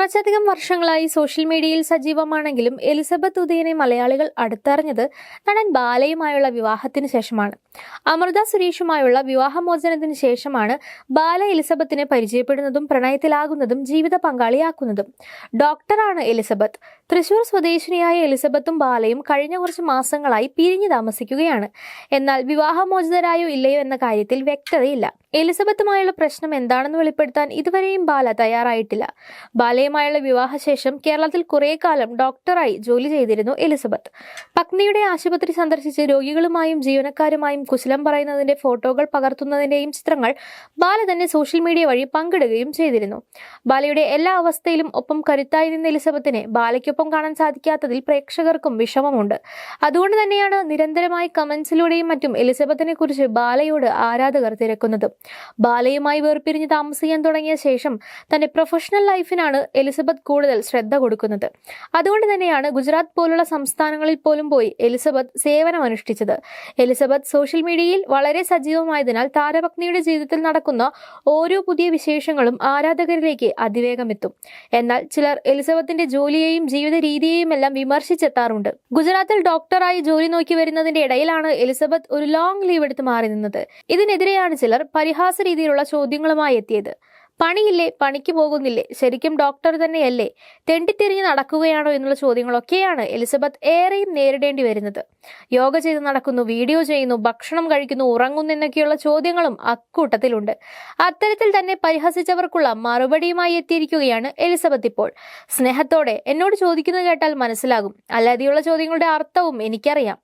കുറച്ചധികം വർഷങ്ങളായി സോഷ്യൽ മീഡിയയിൽ സജീവമാണെങ്കിലും എലിസബത്ത് ഉദയനെ മലയാളികൾ അടുത്തറിഞ്ഞത് നടൻ ബാലയുമായുള്ള വിവാഹത്തിന് ശേഷമാണ്. അമൃത സുരേഷുമായുള്ള വിവാഹമോചനത്തിന് ശേഷമാണ് ബാല എലിസബത്തിനെ പരിചയപ്പെടുന്നതും പ്രണയത്തിലാകുന്നതും ജീവിത പങ്കാളിയാക്കുന്നതും. ഡോക്ടറാണ് എലിസബത്ത്. തൃശൂർ സ്വദേശിനിയായ എലിസബത്തും ബാലയും കഴിഞ്ഞ കുറച്ച് മാസങ്ങളായി പിരിഞ്ഞു താമസിക്കുകയാണ്. എന്നാൽ വിവാഹമോചിതരായോ ഇല്ലയോ എന്ന കാര്യത്തിൽ വ്യക്തതയില്ല. എലിസബത്തുമായുള്ള പ്രശ്നം എന്താണെന്ന് വെളിപ്പെടുത്താൻ ഇതുവരെയും ബാല തയ്യാറായിട്ടില്ല. ബാലയുമായുള്ള വിവാഹശേഷം കേരളത്തിൽ കുറേ കാലം ഡോക്ടറായി ജോലി ചെയ്തിരുന്നു എലിസബത്ത്. പത്നിയുടെ ആശുപത്രി സന്ദർശിച്ച് രോഗികളുമായും ജീവനക്കാരുമായും കുശലം പറയുന്നതിന്റെ ഫോട്ടോകൾ പകർത്തുന്നതിന്റെയും ചിത്രങ്ങൾ ബാല തന്നെ സോഷ്യൽ മീഡിയ വഴി പങ്കിടുകയും ചെയ്തിരുന്നു. ബാലയുടെ എല്ലാ അവസ്ഥയിലും ഒപ്പം കരുത്തായി നിന്ന എലിസബത്തിനെ ബാലയ്ക്കൊപ്പം കാണാൻ സാധിക്കാത്തതിൽ പ്രേക്ഷകർക്കും വിഷമമുണ്ട്. അതുകൊണ്ട് തന്നെയാണ് നിരന്തരമായി കമന്റ്സിലൂടെയും മറ്റും എലിസബത്തിനെ കുറിച്ച് ബാലയോട് ആരാധകർ തിരക്കുന്നത്. ബാലയുമായി വേർപിരിഞ്ഞ് താമസിക്കാൻ തുടങ്ങിയ ശേഷം തന്റെ പ്രൊഫഷണൽ ലൈഫിനാണ് എലിസബത്ത് കൂടുതൽ ശ്രദ്ധ കൊടുക്കുന്നത്. അതുകൊണ്ട് തന്നെയാണ് ഗുജറാത്ത് പോലുള്ള സംസ്ഥാനങ്ങളിൽ പോലും പോയി എലിസബത്ത് സേവനമനുഷ്ഠിച്ചത് എലിസബത്ത് സോഷ്യൽ മീഡിയയിൽ വളരെ സജീവമായതിനാൽ താരപത്നിയുടെ ജീവിതത്തിൽ നടക്കുന്ന ഓരോ പുതിയ വിശേഷങ്ങളും ആരാധകരിലേക്ക് അതിവേഗം എത്തും എന്നാൽ ചിലർ എലിസബത്തിന്റെ ജോലിയെയും ജീവിത രീതിയെയും എല്ലാം വിമർശിച്ചെത്താറുണ്ട്. ഗുജറാത്തിൽ ഡോക്ടറായി ജോലി നോക്കി വരുന്നതിന്റെ ഇടയിലാണ് എലിസബത്ത് ഒരു ലോങ് ലീവ് എടുത്ത് മാറി നിന്നത്. ഇതിനെതിരെയാണ് ചിലർ പരിഹാസ രീതിയിലുള്ള ചോദ്യങ്ങളുമായി എത്തിയത്. പണിയില്ലേ? പണിക്ക് പോകുന്നില്ലേ? ശരിക്കും ഡോക്ടർ തന്നെയല്ലേ? തെണ്ടിത്തിരിഞ്ഞ് നടക്കുകയാണോ എന്നുള്ള ചോദ്യങ്ങളൊക്കെയാണ് എലിസബത്ത് ഏറെയും നേരിടേണ്ടി വരുന്നത്. യോഗ ചെയ്ത് നടക്കുന്നു വീഡിയോ ചെയ്യുന്നു ഭക്ഷണം കഴിക്കുന്നു ഉറങ്ങുന്നു എന്നൊക്കെയുള്ള ചോദ്യങ്ങളും അക്കൂട്ടത്തിലുണ്ട്. അത്തരത്തിൽ തന്നെ പരിഹസിച്ചവർക്കുള്ള മറുപടിയുമായി എത്തിയിരിക്കുകയാണ് എലിസബത്ത് ഇപ്പോൾ. സ്നേഹത്തോടെ എന്നോട് ചോദിക്കുന്നത് കേട്ടാൽ മനസ്സിലാകും. അല്ലാതെയുള്ള ചോദ്യങ്ങളുടെ അർത്ഥവും എനിക്കറിയാം.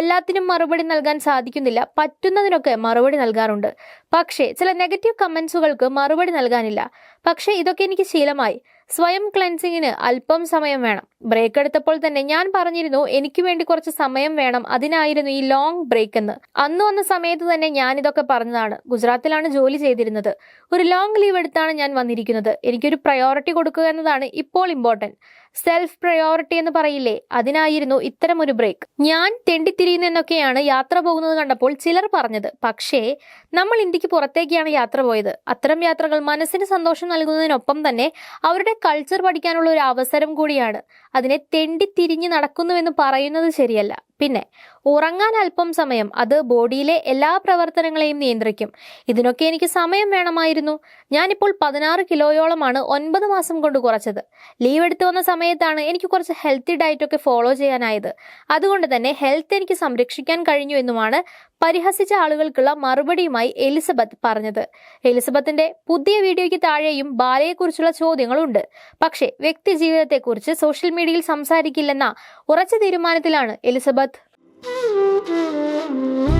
എല്ലാത്തിനും മറുപടി നൽകാൻ സാധിക്കുന്നില്ല. പറ്റുന്നതിനൊക്കെ മറുപടി നൽകാറുണ്ട്. പക്ഷേ ചില നെഗറ്റീവ് കമൻസുകൾക്ക് മറുപടി നൽകാനില്ല. പക്ഷേ ഇതൊക്കെ എനിക്ക് ശീലമായി. സ്വയം ക്ലെൻസിങ്ങിന് അല്പം സമയം വേണം. ബ്രേക്ക് എടുത്തപ്പോൾ തന്നെ ഞാൻ പറഞ്ഞിരുന്നു എനിക്ക് വേണ്ടി കുറച്ച് സമയം വേണം. അതിനായിരുന്നു ഈ ലോങ് ബ്രേക്ക് എന്ന്. അന്ന് വന്ന സമയത്ത് തന്നെ ഞാൻ ഇതൊക്കെ പറഞ്ഞതാണ്. ഗുജറാത്തിലാണ് ജോലി ചെയ്തിരുന്നത്. ഒരു ലോങ് ലീവ് എടുത്താണ് ഞാൻ വന്നിരിക്കുന്നത്. എനിക്കൊരു പ്രയോറിറ്റി കൊടുക്കുക എന്നതാണ് ഇപ്പോൾ ഇമ്പോർട്ടന്റ് സെൽഫ് പ്രയോറിറ്റി എന്ന് പറയില്ലേ അതിനായിരുന്നു ഇത്തരമൊരു ബ്രേക്ക് ഞാൻ തെണ്ടിത്തിരിയുന്നു എന്നൊക്കെയാണ് യാത്ര പോകുന്നത് കണ്ടപ്പോൾ ചിലർ പറഞ്ഞത്. പക്ഷേ നമ്മൾ ഇന്ത്യയ്ക്ക് പുറത്തേക്കാണ് യാത്ര പോയത്. അത്തരം യാത്രകൾ മനസ്സിന് സന്തോഷം നൽകുന്നതിനൊപ്പം തന്നെ അവരുടെ കൾച്ചർ പഠിക്കാനുള്ള ഒരു അവസരം കൂടിയാണ്. അതിനെ തെണ്ടിത്തിരിഞ്ഞ് നടക്കുന്നുവെന്ന് പറയുന്നത് ശരിയല്ല. പിന്നെ ഉറങ്ങാൻ അല്പം സമയം അത് ബോഡിയിലെ എല്ലാ പ്രവർത്തനങ്ങളെയും നിയന്ത്രിക്കും. ഇതിനൊക്കെ എനിക്ക് സമയം വേണമായിരുന്നു. ഞാനിപ്പോൾ പതിനാറ് കിലോയോളമാണ് ഒൻപത് മാസം കൊണ്ട് കുറച്ചത്. ലീവ് എടുത്തു വന്ന സമയത്താണ് എനിക്ക് കുറച്ച് ഹെൽത്തി ഡയറ്റൊക്കെ ഫോളോ ചെയ്യാനായത്. അതുകൊണ്ട് തന്നെ ഹെൽത്ത് എനിക്ക് സംരക്ഷിക്കാൻ കഴിഞ്ഞു എന്നുമാണ് പരിഹസിച്ച ആളുകൾക്കുള്ള മറുപടിയുമായി എലിസബത്ത് പറഞ്ഞത്. എലിസബത്തിന്റെ പുതിയ വീഡിയോയ്ക്ക് താഴെയും ബാലയെക്കുറിച്ചുള്ള ചോദ്യങ്ങളുണ്ട്. പക്ഷേ വ്യക്തി ജീവിതത്തെക്കുറിച്ച് സോഷ്യൽ മീഡിയയിൽ സംസാരിക്കില്ലെന്ന ഉറച്ച തീരുമാനത്തിലാണ് എലിസബത്ത് Thank you.